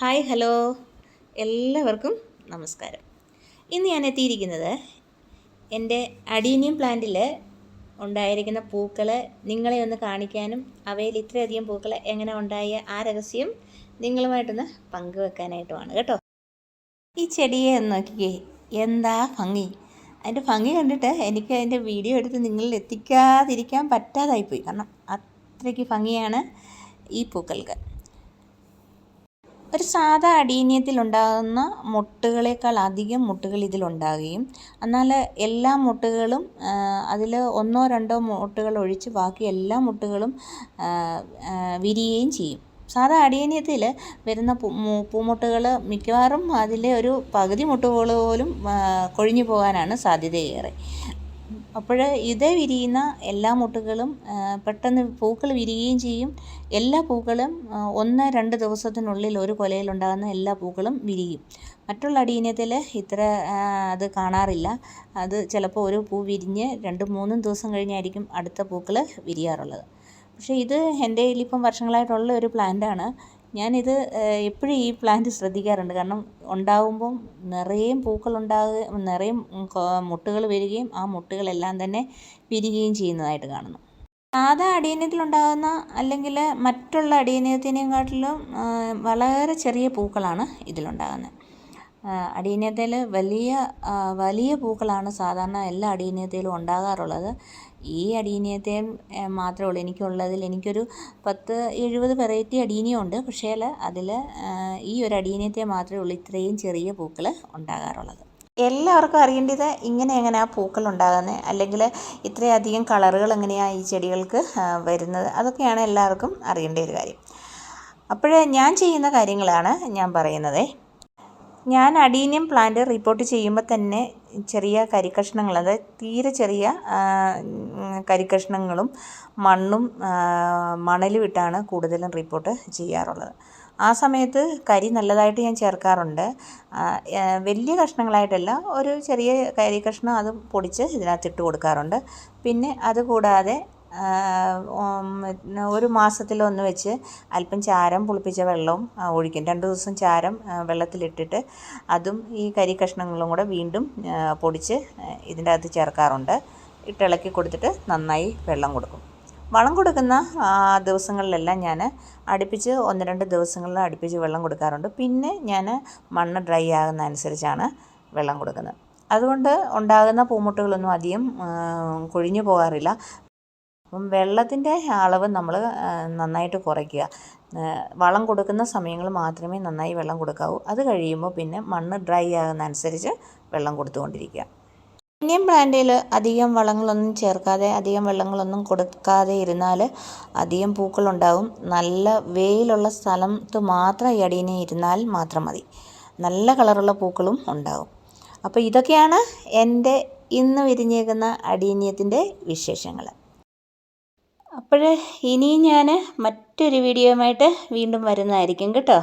Hi hello. എല്ലാവർക്കും നമസ്കാരം. ഇന്ന് ഞാൻ എത്തിയിരിക്കുന്നത് എന്റെ അഡീനിയം പ്ലാന്റിൽ ഉണ്ടായിരിക്കുന്ന പൂക്കളെ നിങ്ങളെ ഒന്ന് കാണിക്കാനും അവയിൽ ഇത്രയധികം പൂക്കൾ എങ്ങനെ ഉണ്ടായ ആ രഹസ്യം നിങ്ങളുമായിട്ടൊന്ന് പങ്കുവെക്കാനായിട്ടുമാണ് കേട്ടോ. ഈ ചെടിയെ ഒന്ന് നോക്കിക്കേ. എന്താ ഭംഗി? അതിന്റെ ഭംഗി കണ്ടിട്ട് എനിക്ക് അതിന്റെ വീഡിയോ എടുത്ത് നിങ്ങളിൽ എത്തിക്കാതിരിക്കാൻ പറ്റാതായിപ്പോയി. കാരണം അത്രയ്ക്ക് ഭംഗിയാണ് ഈ പൂക്കൾക്ക്. ഒരു സാധാ അടീനിയത്തിലുണ്ടാകുന്ന മുട്ടുകളേക്കാൾ അധികം മുട്ടുകൾ ഇതിലുണ്ടാകുകയും എന്നാൽ എല്ലാ മുട്ടുകളും അതിൽ ഒന്നോ രണ്ടോ മുട്ടുകൾ ഒഴിച്ച് ബാക്കി എല്ലാ മുട്ടുകളും വിരിയുകയും ചെയ്യും. സാധാ അടിയനിയത്തിൽ വരുന്ന പൂമുട്ടുകൾ മിക്കവാറും അതിലെ ഒരു പകുതി മുട്ടുകൾ പോലും കൊഴിഞ്ഞു പോകാനാണ് സാധ്യതയേറെ. അപ്പോൾ ഇത് വിരിയുന്ന എല്ലാ മുട്ടുകളും പെട്ടെന്ന് പൂക്കൾ വിരിയുകയും ചെയ്യും. എല്ലാ പൂക്കളും ഒന്ന് രണ്ട് ദിവസത്തിനുള്ളിൽ ഒരു കൊലയിലുണ്ടാകുന്ന എല്ലാ പൂക്കളും വിരിയും. മറ്റുള്ള അടിയനത്തിൽ ഇത്ര അത് കാണാറില്ല. അത് ചിലപ്പോൾ ഒരു പൂ വിരിഞ്ഞ് രണ്ടും മൂന്നും ദിവസം കഴിഞ്ഞായിരിക്കും അടുത്ത പൂക്കൾ വിരിയാറുള്ളത്. പക്ഷേ ഇത് എന്റെ കയ്യിലിപ്പം വർഷങ്ങളായിട്ടുള്ള ഒരു പ്ലാന്റാണ്. ഞാനിത് എപ്പോഴും ഈ പ്ലാന്റ് ശ്രദ്ധിക്കാറുണ്ട്. കാരണം ഉണ്ടാകുമ്പം നിറയെ പൂക്കളുണ്ടാകുക നിറയെ മുട്ടുകൾ വരികയും ആ മുട്ടുകളെല്ലാം തന്നെ വിരിയുകയും ചെയ്യുന്നതായിട്ട് കാണുന്നു. സാധാ അടിയനത്തിലുണ്ടാകുന്ന അല്ലെങ്കിൽ മറ്റുള്ള അടിയനത്തിനെക്കാട്ടിലും വളരെ ചെറിയ പൂക്കളാണ് ഇതിലുണ്ടാകുന്നത്. അടിയനത്തിൽ വലിയ വലിയ പൂക്കളാണ് സാധാരണ എല്ലാ അടിയനത്തിലും ഉണ്ടാകാറുള്ളത്. ഈ അടീനിയത്തെയും മാത്രമേ ഉള്ളൂ. എനിക്കുള്ളതിൽ എനിക്കൊരു പത്ത് എഴുപത് വെറൈറ്റി അടീനിയം ഉണ്ട് പക്ഷേ അതിൽ ഈ ഒരു അടീനിയത്തെ മാത്രമേ ഉള്ളൂ ഇത്രയും ചെറിയ പൂക്കൾ ഉണ്ടാകാറുള്ളത്. എല്ലാവർക്കും അറിയേണ്ടത് ഇങ്ങനെ എങ്ങനെയാണ് പൂക്കൾ ഉണ്ടാകുന്നത് അല്ലെങ്കിൽ ഇത്രയധികം കളറുകൾ എങ്ങനെയാണ് ഈ ചെടികൾക്ക് വരുന്നത്? അതൊക്കെയാണ് എല്ലാവർക്കും അറിയേണ്ട ഒരു കാര്യം. അപ്പോഴേ ഞാൻ ചെയ്യുന്ന കാര്യങ്ങളാണ് ഞാൻ പറയുന്നത്. ഞാൻ അഡീനിയം പ്ലാന്റ് റിപ്പോർട്ട് ചെയ്യുമ്പോൾ തന്നെ ചെറിയ കരിക്കഷ്ണങ്ങൾ അതായത് തീരെ ചെറിയ കരിക്കഷ്ണങ്ങളും മണ്ണും മണലും ഇട്ടാണ് കൂടുതലും റിപ്പോർട്ട് ചെയ്യാറുള്ളത്. ആ സമയത്ത് കരി നല്ലതായിട്ട് ഞാൻ ചേർക്കാറുണ്ട്. വലിയ കഷ്ണങ്ങളായിട്ടല്ല ഒരു ചെറിയ കരി കഷ്ണം അത് പൊടിച്ച് ഇതിനകത്ത് ഇട്ട് കൊടുക്കാറുണ്ട്. പിന്നെ അതുകൂടാതെ ഒരു മാസത്തിലൊന്ന് വെച്ച് അല്പം ചാരം പുളിപ്പിച്ച വെള്ളവും ഒഴിക്കും. രണ്ട് ദിവസം ചാരം വെള്ളത്തിലിട്ടിട്ട് അതും ഈ കരി കഷ്ണങ്ങളും കൂടെ വീണ്ടും പൊടിച്ച് ഇതിന്റെ അകത്ത് ചേർക്കാറുണ്ട്. ഇട്ടിളക്കി കൊടുത്തിട്ട് നന്നായി വെള്ളം കൊടുക്കും. വളം കൊടുക്കുന്ന ദിവസങ്ങളിലെല്ലാം ഞാൻ അടുപ്പിച്ച് ഒന്ന് രണ്ട് ദിവസങ്ങളിൽ അടുപ്പിച്ച് വെള്ളം കൊടുക്കാറുണ്ട്. പിന്നെ ഞാൻ മണ്ണ് ഡ്രൈ ആകുന്ന അനുസരിച്ചാണ് വെള്ളം കൊടുക്കുന്നത്. അതുകൊണ്ട് ഉണ്ടാകുന്ന പൂമുട്ടുകളൊന്നും അധികം കൊഴിഞ്ഞു പോകാറില്ല. അപ്പം വെള്ളത്തിന്റെ അളവ് നമ്മൾ നന്നായിട്ട് കുറയ്ക്കുക. വളം കൊടുക്കുന്ന സമയങ്ങൾ മാത്രമേ നന്നായി വെള്ളം കൊടുക്കാവൂ. അത് കഴിയുമ്പോൾ പിന്നെ മണ്ണ് ഡ്രൈ ആകുന്ന അനുസരിച്ച് വെള്ളം കൊടുത്തുകൊണ്ടിരിക്കുക. ഇന്ത്യൻ പ്ലാന്റിൽ അധികം വളങ്ങളൊന്നും ചേർക്കാതെ അധികം വെള്ളങ്ങളൊന്നും കൊടുക്കാതെ ഇരുന്നാൽ അധികം പൂക്കളുണ്ടാവും. നല്ല വെയിലുള്ള സ്ഥലത്ത് മാത്രം ഈ ഇരുന്നാൽ മാത്രം മതി. നല്ല കളറുള്ള പൂക്കളും ഉണ്ടാവും. അപ്പോൾ ഇതൊക്കെയാണ് എന്റെ ഇന്ന് വിരിഞ്ഞേക്കുന്ന അടീനിയത്തിന്റെ വിശേഷങ്ങൾ. അപ്പോൾ ഇനിയും ഞാൻ മറ്റൊരു വീഡിയോയുമായിട്ട് വീണ്ടും വരുന്നതായിരിക്കും കേട്ടോ.